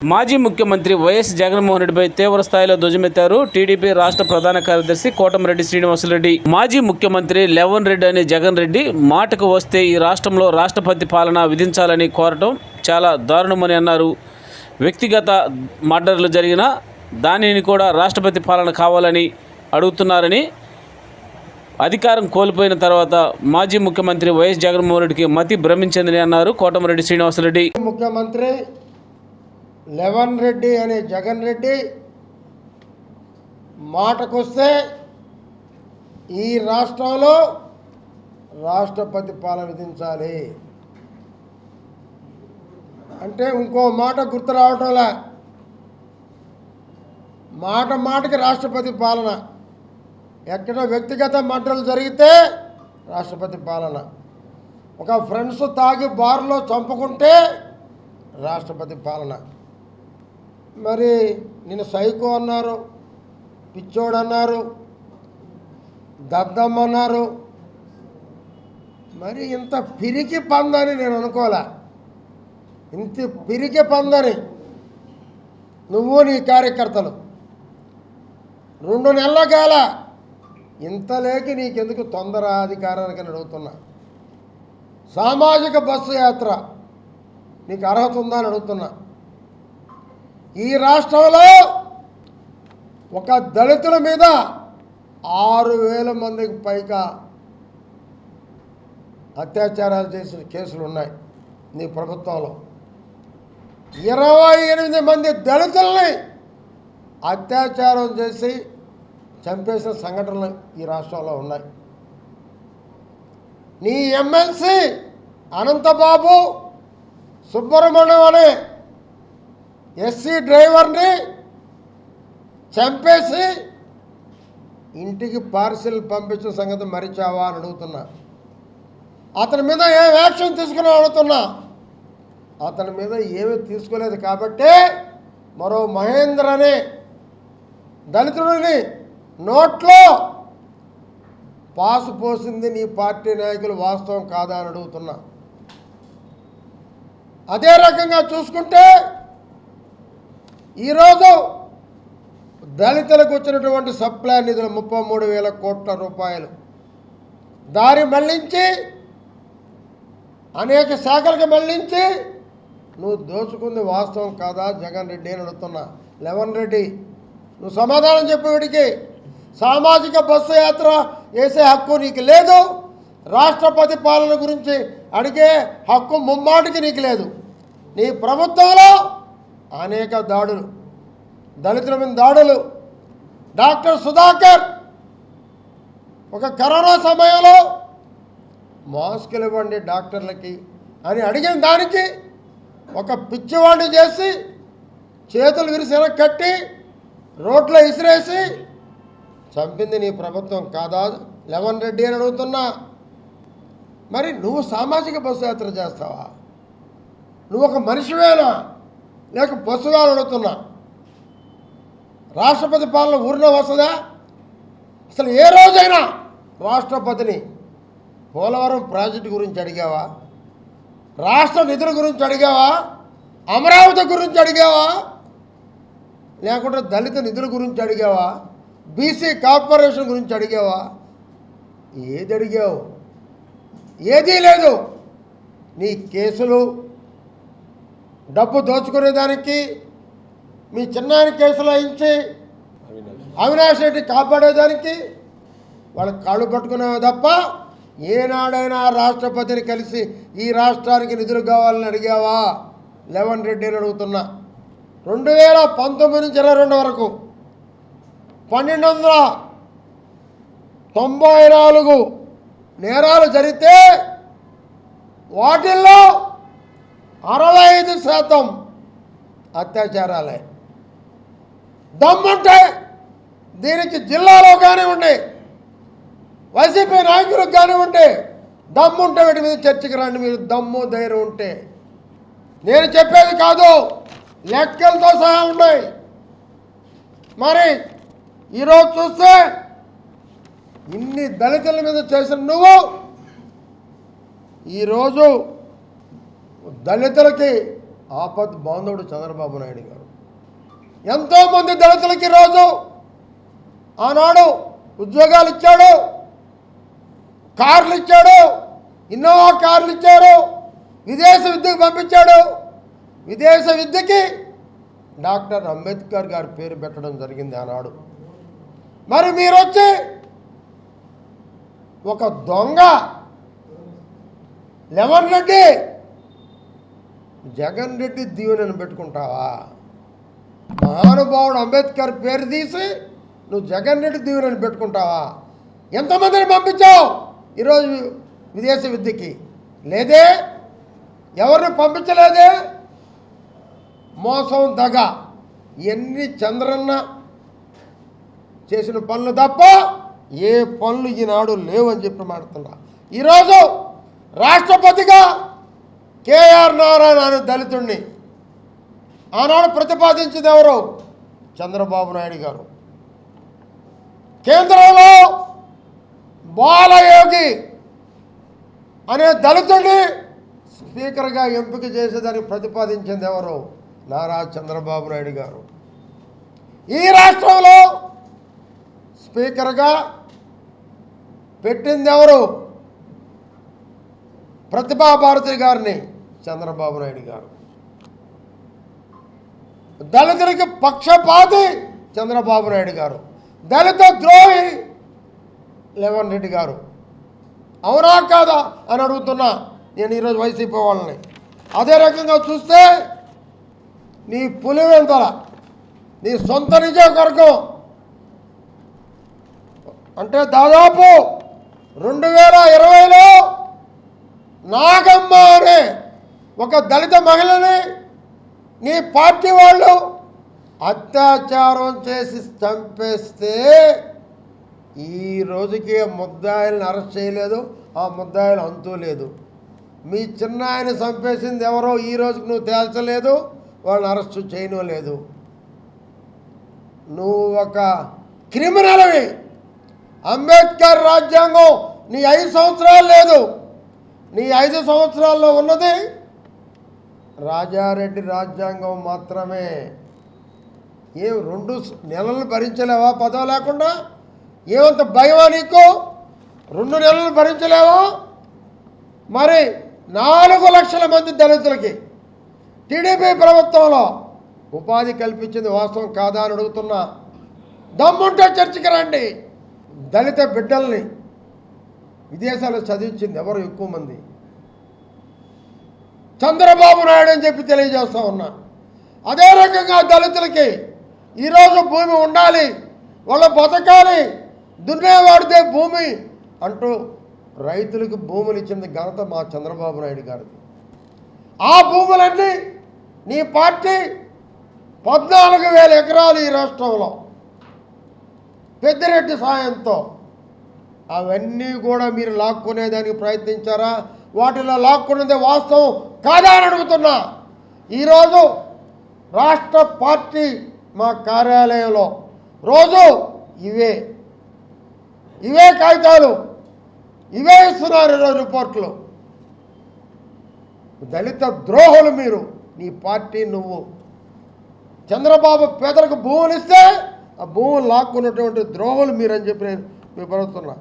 మాజీ ముఖ్యమంత్రి వైఎస్ జగన్మోహన్ రెడ్డిపై తీవ్ర స్థాయిలో ధ్వజమెత్తారు టీడీపీ రాష్ట్ర ప్రధాన కార్యదర్శి కోటమిరెడ్డి శ్రీనివాసరెడ్డి. మాజీ ముఖ్యమంత్రి లెవన్ రెడ్డి అనే జగన్ రెడ్డి మాటకు వస్తే ఈ రాష్ట్రంలో రాష్ట్రపతి పాలన విధించాలని కోరటం చాలా దారుణమని అన్నారు. వ్యక్తిగత మర్డర్లు జరిగిన దానిని కూడా రాష్ట్రపతి పాలన కావాలని అడుగుతున్నారని అధికారం కోల్పోయిన తర్వాత మాజీ ముఖ్యమంత్రి వైఎస్ జగన్మోహన్ రెడ్డికి మతి భ్రమించిందని అన్నారు కోటమిరెడ్డి శ్రీనివాసరెడ్డి. ముఖ్యమంత్రి లెవన్ రెడ్డి అనే జగన్ రెడ్డి మాటకొస్తే ఈ రాష్ట్రంలో రాష్ట్రపతి పాలన విధించాలి. అంటే ఇంకో మాట గుర్తు రావటంలా. మాట మాటకి రాష్ట్రపతి పాలన. ఎక్కడ వ్యక్తిగత మంటలు జరిగితే రాష్ట్రపతి పాలన. ఒక ఫ్రెండ్స్ తాగి బార్లో చంపుకుంటే రాష్ట్రపతి పాలన. మరి నేను సైకో అన్నారు పిచ్చోడు అన్నారు దద్దమ్మ అన్నారు మరి ఇంత పిరికి పందని నేను అనుకోలే. ఇంత పిరికి పందని. నువ్వు నీ కార్యకర్తలు. రెండు నెలల కాల ఇంత లేక నీకెందుకు తొందర అధికారానికి అని అడుగుతున్నా. సామాజిక బస్సు యాత్ర నీకు అర్హత ఉందా అని అడుగుతున్నా. ఈ రాష్ట్రంలో ఒక దళితుల మీద ఆరు వేల మందికి పైగా అత్యాచారాలు చేసిన కేసులు ఉన్నాయి నీ ప్రభుత్వంలో. ఇరవై ఎనిమిది మంది దళితుల్ని అత్యాచారం చేసి చంపేసిన సంఘటనలు ఈ రాష్ట్రంలో ఉన్నాయి. నీ ఎమ్మెల్సీ అనంతబాబు సుబ్రహ్మణ్యం అనే ఎస్సీ డ్రైవర్ని చంపేసి ఇంటికి పార్సిల్ పంపించిన సంగతి మరిచావా అని అడుగుతున్నా. అతని మీద ఏం యాక్షన్ తీసుకుని అడుగుతున్నా. అతని మీద ఏమీ తీసుకోలేదు కాబట్టే మరో మహేంద్ర అనే దళితుడిని నోట్లో పాసు పోసింది నీ పార్టీ నాయకులు వాస్తవం కాదా అని అడుగుతున్నా. అదే రకంగా చూసుకుంటే ఈరోజు దళితులకు వచ్చినటువంటి సప్లై నిధులు ముప్పై మూడు వేల కోట్ల రూపాయలు. దారి మళ్ళించి అనేక శాఖలకు మళ్ళించి నువ్వు దోచుకుంది వాస్తవం కాదా జగన్ రెడ్డి అని అడుగుతున్నా. లెవన్ రెడ్డి నువ్వు సమాధానం చెప్పే వీడికి. సామాజిక బస్సు యాత్ర వేసే హక్కు నీకు లేదు. రాష్ట్రపతి పాలన గురించి అడిగే హక్కు ముమ్మాటికి నీకు లేదు. నీ ప్రభుత్వంలో అనేక దాడులు దళితుల మీద దాడులు. డాక్టర్ సుధాకర్ ఒక కరోనా సమయంలో మాస్కులు ఇవ్వండి డాక్టర్లకి అని అడిగిన దానికి ఒక పిచ్చివాడిని చేసి చేతులు విరిసిన కట్టి రోడ్లో ఇసిరేసి చంపింది నీ ప్రభుత్వం కాదా? లెవన్ రెడ్డి అని అడుగుతున్నా. మరి నువ్వు సామాజిక బస్సు యాత్ర చేస్తావా? నువ్వు ఒక మనిషివేనా? లేక బస్సుగా అడుగుతున్నా. రాష్ట్రపతి పాలన ఊరిలో వస్తుందా? అసలు ఏ రోజైనా రాష్ట్రపతిని పోలవరం ప్రాజెక్టు గురించి అడిగావా? రాష్ట్ర నిధుల గురించి అడిగావా? అమరావతి గురించి అడిగావా? లేకుంటే దళిత నిధుల గురించి అడిగావా? బీసీ కార్పొరేషన్ గురించి అడిగావా? ఏది అడిగావు? ఏదీ లేదు. నీ కేసులు డబ్బు దోచుకునేదానికి మీ చిన్నాయన కేసులు అయించి అవినాష్ రెడ్డి కాపాడేదానికి వాళ్ళు కాళ్ళు పట్టుకునేవి తప్ప ఏనాడైనా రాష్ట్రపతిని కలిసి ఈ రాష్ట్రానికి నిధులు కావాలని అడిగావా? లెవన్ రెడ్డి అని అడుగుతున్నా. రెండు వేల పంతొమ్మిది నుంచి ఇరవై రెండు వరకు. పన్నెండు వందల తొంభై నాలుగు నేరాలు జరిగితే వాటిల్లో అరవై ఐదు శాతం అత్యాచారాలే. దమ్ముంటే దీనికి జిల్లాలో కానివ్వండి వైసీపీ నాయకులకు కానివ్వండి దమ్ముంటే వీటి మీద చర్చకి రండి మీరు దమ్ము ధైర్యం ఉంటే. నేను చెప్పేది కాదు లెక్కలతో సహా ఉన్నాయి మరి ఈరోజు చూస్తే ఇన్ని దళితుల మీద చేసిన నువ్వు ఈరోజు దళితులకి ఆపద్ బాంధవుడు చంద్రబాబు నాయుడు గారు. ఎంతోమంది దళితులకి రోజు ఆనాడు ఉద్యోగాలు ఇచ్చాడు కార్లు ఇచ్చాడు ఇన్నోవా కార్లు ఇచ్చాడు విదేశ విద్యకు పంపించాడు. విదేశ విద్యకి డాక్టర్ అంబేద్కర్ గారి పేరు పెట్టడం జరిగింది ఆనాడు. మరి మీరు వచ్చి ఒక దొంగ లెవన్ రెడ్డి జగన్ రెడ్డి దీవెనని పెట్టుకుంటావా? మహానుభావుడు అంబేద్కర్ పేరు తీసి నువ్వు జగన్ రెడ్డి దీవెనని పెట్టుకుంటావా? ఎంతమందిని పంపించావు ఈరోజు విదేశ విద్యకి? లేదే? ఎవరిని పంపించలేదే? మోసం దగ. ఎన్ని చంద్రన్న చేసిన పనులు తప్ప ఏ పనులు ఈనాడు లేవని చెప్పి మాడుతున్నా ఈరోజు రాష్ట్రపతిగా కేఆర్ నారాయణ అనే దళితుడిని ఆనాడు ప్రతిపాదించింది ఎవరు? చంద్రబాబు నాయుడు గారు. కేంద్రంలో బాలయోగి అనే దళితుడిని స్పీకర్గా ఎంపిక చేసేదానికి ప్రతిపాదించింది ఎవరు? నారా చంద్రబాబు నాయుడు గారు. ఈ రాష్ట్రంలో స్పీకర్గా పెట్టింది ఎవరు ప్రతిభా భారతి గారిని చంద్రబాబు నాయుడు గారు. దళితులకి పక్షపాతి చంద్రబాబు నాయుడు గారు. దళిత ద్రోహి లెవన్ రెడ్డి గారు. అవునా కాదా అని అడుగుతున్నా నేను ఈరోజు వైసీపీ వాళ్ళని. అదే రకంగా చూస్తే నీ పులివెంతల నీ సొంత నిజవర్గం అంటే దాదాపు రెండు వేల ఇరవైలో నాగమ్మ అనే ఒక దళిత మహిళని నీ పార్టీ వాళ్ళు అత్యాచారం చేసి చంపేస్తే ఈ రోజుకి ముద్దాయిలను అరెస్ట్ చేయలేదు ఆ ముద్దాయిలు అంతూ లేదు. మీ చిన్న ఆయన చంపేసింది ఎవరో ఈ రోజుకి నువ్వు తేల్చలేదు వాళ్ళని అరెస్ట్ చేయను లేదు నువ్వు ఒక క్రిమినల్వి. అంబేద్కర్ రాజ్యాంగం నీ ఐదు సంవత్సరాలు లేదు. నీ ఐదు సంవత్సరాల్లో ఉన్నది రాజారెడ్డి రాజ్యాంగం మాత్రమే. ఏం రెండు నెలలు భరించలేవా? పదవి లేకుండా? ఏమంత భయమా నీకు? రెండు నెలలు భరించలేవా? మరి నాలుగు లక్షల మంది దళితులకి టీడీపీ ప్రభుత్వంలో ఉపాధి కల్పించింది వాస్తవం కాదా అని అడుగుతున్నా. దమ్ముంటే చర్చకి రండి. దళిత బిడ్డల్ని విదేశాల్లో చదివించింది ఎవరు? ఎక్కువ మంది. చంద్రబాబు నాయుడు అని చెప్పి తెలియజేస్తా ఉన్నా. అదే రకంగా దళితులకి ఈరోజు భూమి ఉండాలి వాళ్ళు బతకాలి దున్నేవాడితే భూమి అంటూ రైతులకు భూములు ఇచ్చింది ఘనత మా చంద్రబాబు నాయుడు గారిది. ఆ భూములన్నీ నీ పార్టీ పద్నాలుగు వేల ఎకరాలు ఈ రాష్ట్రంలో. పెద్దిరెడ్డి సాయంతో. అవన్నీ కూడా మీరు లాక్కునేదానికి ప్రయత్నించారా? వాటిలో లాక్కున్నదే వాస్తవం కాదా అని అడుగుతున్నా. ఈరోజు రాష్ట్ర పార్టీ మా కార్యాలయంలో రోజు ఇవే. ఇవే కాగితాలు. ఇవే ఇస్తున్నారు ఈరోజు రిపోర్ట్లు. దళిత ద్రోహులు మీరు. నీ పార్టీ నువ్వు. చంద్రబాబు పేదలకు భూములు ఇస్తే ఆ భూములు లాక్కున్నటువంటి ద్రోహులు మీరని చెప్పి నేను వివరిస్తున్నా